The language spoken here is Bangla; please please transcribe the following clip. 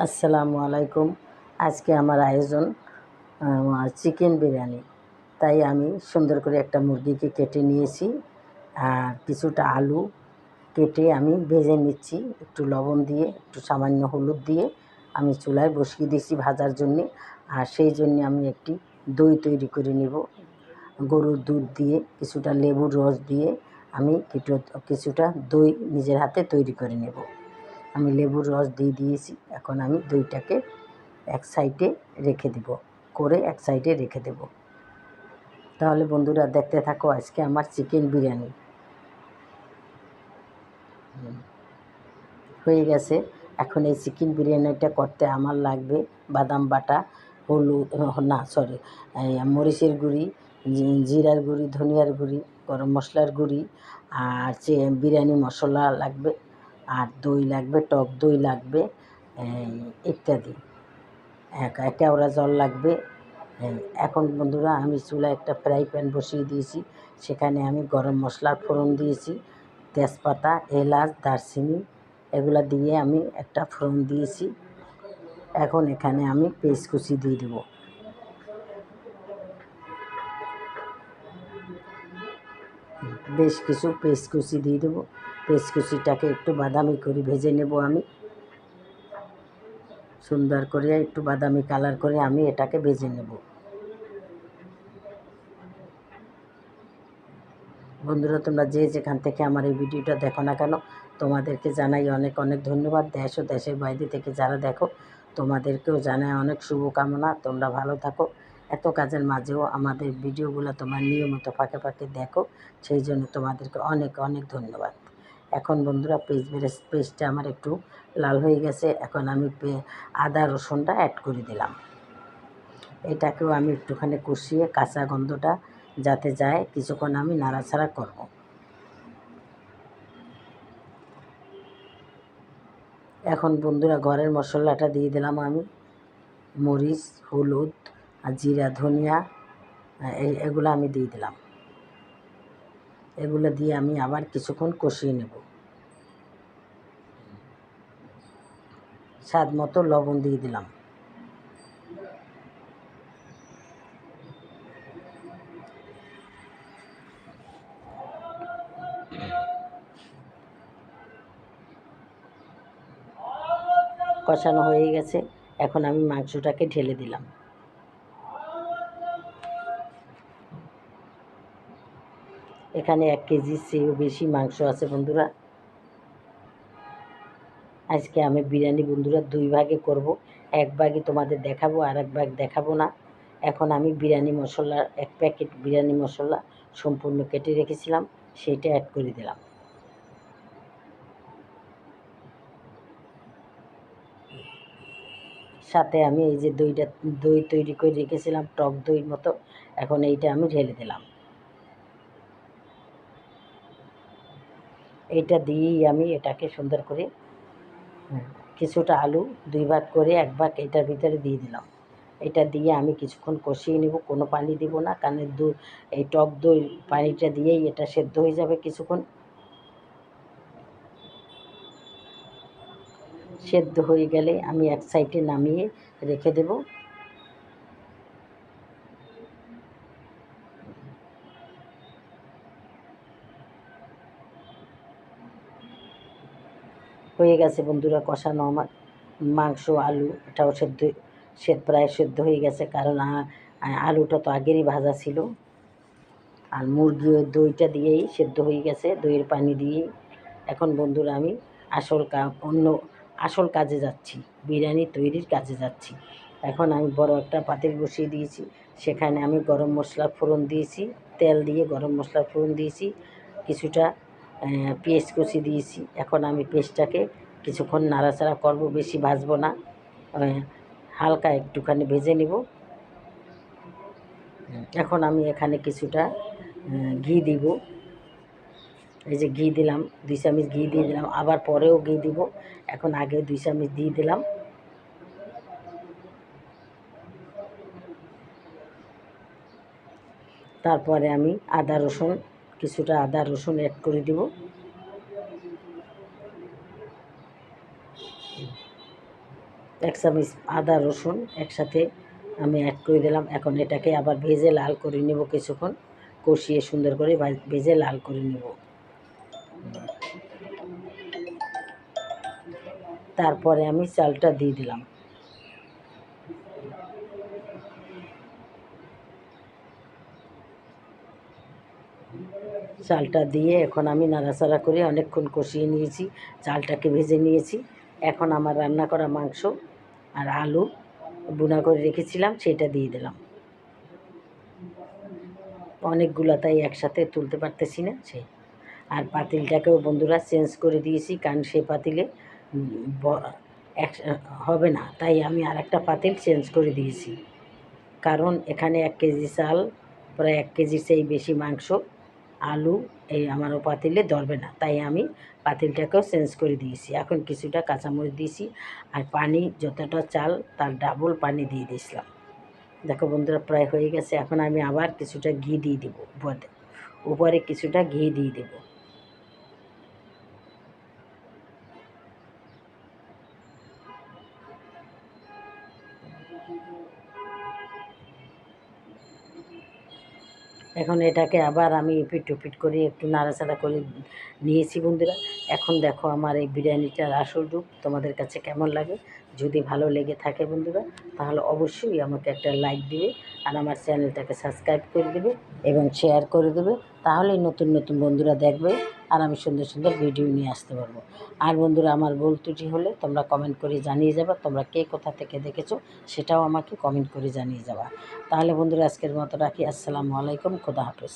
আসসালামু আলাইকুম। আজকে আমার আয়োজন চিকেন বিরিয়ানি। তাই আমি সুন্দর করে একটা মুরগিকে কেটে নিয়েছি, আর কিছুটা আলু কেটে আমি ভেজে নিচ্ছি, একটু লবণ দিয়ে, একটু সামান্য হলুদ দিয়ে আমি চুলায় বসিয়ে দিয়েছি ভাজার জন্যে, আর সেই জন্য আমি একটি দই তৈরি করে নেব। গরুর দুধ দিয়ে কিছুটা লেবুর রস দিয়ে আমি কিছু, কিছুটা দই নিজের হাতে তৈরি করে নেব। আমি লেবুর রস দিয়ে দিয়েছি। এখন আমি দইটাকে এক সাইডে রেখে দেব, করে এক সাইডে রেখে দেব। তাহলে বন্ধুরা দেখতে থাকো আজকে আমার চিকেন বিরিয়ানি। হয়ে গেছে। এখন এই চিকেন বিরিয়ানিটা করতে আমার লাগবে বাদাম বাটা, হলুদ, না সরি মরিচের গুঁড়ি জিরার গুঁড়ি, ধনিয়ার গুঁড়ি, গরম মশলার গুঁড়ি, আর যে বিরিয়ানি মশলা লাগবে আর দই লাগবে, টক দই লাগবে ইত্যাদি। এক কেওড়া জল লাগবে। এখন বন্ধুরা আমি চুলায় একটা ফ্রাই প্যান বসিয়ে দিয়েছি। সেখানে আমি গরম মশলার ফোড়ন দিয়েছি, তেজপাতা, এলাচ, দারচিনি, এগুলা দিয়ে আমি একটা ফোড়ন দিয়েছি। এখন এখানে আমি পেস্ট কুচি দিয়ে দেবো। বেশ কিছু পেস্ট কুচি দিয়ে দেবো। পেস্ট একটু বাদামি করে, ভেজে নেব আমি। সুন্দর করে একটু বাদামি কালার করে আমি এটাকে ভেজে নেব। বন্ধুরা, তোমরা যে যেখান থেকে আমার এই ভিডিওটা দেখো না কেন, তোমাদেরকে জানাই অনেক অনেক ধন্যবাদ। দেশ ও দেশের বাইরে থেকে যারা দেখো, তোমাদেরকেও জানাই অনেক শুভকামনা। তোমরা ভালো থাকো। এত কাজের মাঝেও আমাদের ভিডিওগুলো তোমরা নিয়মিত ফাঁকে ফাঁকে দেখো। সেই জন্য তোমাদেরকে অনেক অনেক ধন্যবাদ। এখন বন্ধুরা পেজ বেরেস পেস্টটা আমার একটু লাল হয়ে গেছে, এখন আমি পে- আদা রসুনটা অ্যাড করে দিলাম। এটাকেও আমি একটুখানি কষিয়ে কাঁচা গন্ধটা যাতে যায়, কিছুক্ষণ আমি নাড়াচাড়া করব। এখন বন্ধুরা ঘরের মশলাটা দিয়ে দিলাম আমি। মরিচ, হলুদ, আর জিরা, ধনিয়া এগুলো আমি দিয়ে দিলাম। এগুলো দিয়ে আমি আবার কিছুক্ষণ কষিয়ে নেব। স্বাদ মতো লবণ দিয়ে দিলাম। কষানো হয়ে গেছে। এখন আমি মাংসটাকে ঢেলে দিলাম। এখানে এক কেজির চেয়েও বেশি মাংস আছে বন্ধুরা। আজকে আমি বিরিয়ানি বন্ধুরা দুই ভাগে করব। এক ভাগে তোমাদের দেখাবো আর এক ভাগ দেখাবো না। এখন আমি বিরিয়ানি মশলা, এক প্যাকেট বিরিয়ানি মশলা সম্পূর্ণ কেটে রেখেছিলাম সেইটা অ্যাড করে দিলাম। সাথে আমি এই যে দইটা, দই তৈরি করে রেখেছিলাম, টক দইয়ের মতো। এখন এইটা আমি ঢেলে দিলাম। এইটা দিয়েই আমি এটাকে সুন্দর করে কিছুটা আলু দুই ভাগ করে এক ভাগ এটার ভিতরে দিয়ে দিলাম। এটা দিয়ে আমি কিছুক্ষণ কষিয়ে নেব, কোনো পানি দিব না, কারণ দু, এই টক দই পানিটা দিয়েই এটা সেদ্ধ হয়ে যাবে কিছুক্ষণ। সেদ্ধ হয়ে গেলে আমি এক সাইডে নামিয়ে রেখে দেব। হয়ে গেছে বন্ধুরা কষানো আমার মাংস, আলু, এটাও সেদ্ধ, সে প্রায় সেদ্ধ হয়ে গেছে। কারণ আলুটা তো আগেরই ভাজা ছিল। আর মুরগি দইটা দিয়েই সেদ্ধ হয়ে গেছে, দইয়ের পানি দিয়েই। এখন বন্ধুরা আমি আসল কা, অন্য আসল কাজে যাচ্ছি, বিরিয়ানি তৈরির কাজে যাচ্ছি। এখন আমি বড় একটা পাতিল বসিয়ে দিয়েছি, সেখানে আমি গরম মশলা ফোড়ন দিয়েছি, তেল দিয়ে গরম মশলা ফোড়ন দিয়েছি, কিছুটা পেঁয়াজ কুচি দিয়েছি। এখন আমি পেঁয়াজটাকে কিছুক্ষণ নাড়াচাড়া করব, বেশি ভাজবো না। হালকা একটুখানি ভেজে নেব। এখন আমি এখানে কিছুটা ঘি দিব। এই যে ঘি দিলাম, দুই চামচ ঘি দিয়ে দিলাম। আবার পরেও ঘি দিব। এখন আগে দুই চামচ দিয়ে দিলাম। তারপরে আমি আদা, রসুন কিছুটা আদা, রসুন অ্যাড করে দিব। এক চামচ আদা, রসুন একসাথে আমি অ্যাড করে দিলাম। এখন এটাকে আবার ভেজে লাল করে নেব কিছুক্ষণ। কষিয়ে সুন্দর করে ভেজে লাল করে নেব। তারপরে আমি চালটা দিয়ে দিলাম। চালটা দিয়ে এখন আমি নাড়াচাড়া করে অনেকক্ষণ কষিয়ে নিয়েছি। চালটাকে ভেজে নিয়েছি। এখন আমার রান্না করা মাংস আর আলু বুনা করে রেখেছিলাম, সেটা দিয়ে দিলাম। অনেকগুলো তাই একসাথে তুলতে পারতেছি না সেই আর পাতিলটাকেও বন্ধুরা চেঞ্জ করে দিয়েছি, কারণ সে পাতিলে এক, হবে না। তাই আমি আর একটা পাতিল চেঞ্জ করে দিয়েছি। কারণ এখানে এক কেজি চাল, প্রায় এক কেজির চেয়ে বেশি মাংস আলু এই আমারও পাতিলে ধরবে না। তাই আমি পাতিলটাকেও চেঞ্জ করে দিয়েছি। এখন কিছুটা কাঁচামরিচ দিয়েছি আর পানি যতটা চাল তার ডাবল পানি দিয়ে দিয়েছিলাম। দেখো বন্ধুরা, প্রায় হয়ে গেছে। এখন আমি আবার কিছুটা ঘি দিয়ে দেবো। উপরে কিছুটা ঘি দিয়ে দেবো। এখন এটাকে আবার আমি এপিট টুপিট করে একটু নাড়াচাড়া করে নিয়েছি বন্ধুরা। এখন দেখো আমার এই বিরিয়ানিটার আসল রূপ তোমাদের কাছে কেমন লাগে? যদি ভালো লেগে থাকে বন্ধুরা, তাহলে অবশ্যই আমাকে একটা লাইক দিবে আর আমার চ্যানেলটাকে সাবস্ক্রাইব করে দেবে এবং শেয়ার করে দেবে। তাহলেই নতুন নতুন বন্ধুরা দেখবে। আর আমি সুন্দর সুন্দর ভিডিও নিয়ে আসতে পারব। আর বন্ধুরা, আমার ভুল ত্রুটি হলে তোমরা কমেন্ট করে জানিয়ে যাবা, তোমরা কে কোথা থেকে দেখেছ সেটাও আমাকে কমেন্ট করে জানিয়ে যাবা। তাহলে বন্ধুরা, আজকের মতো রাখি। আসসালামু আলাইকুম, খোদা হাফেজ।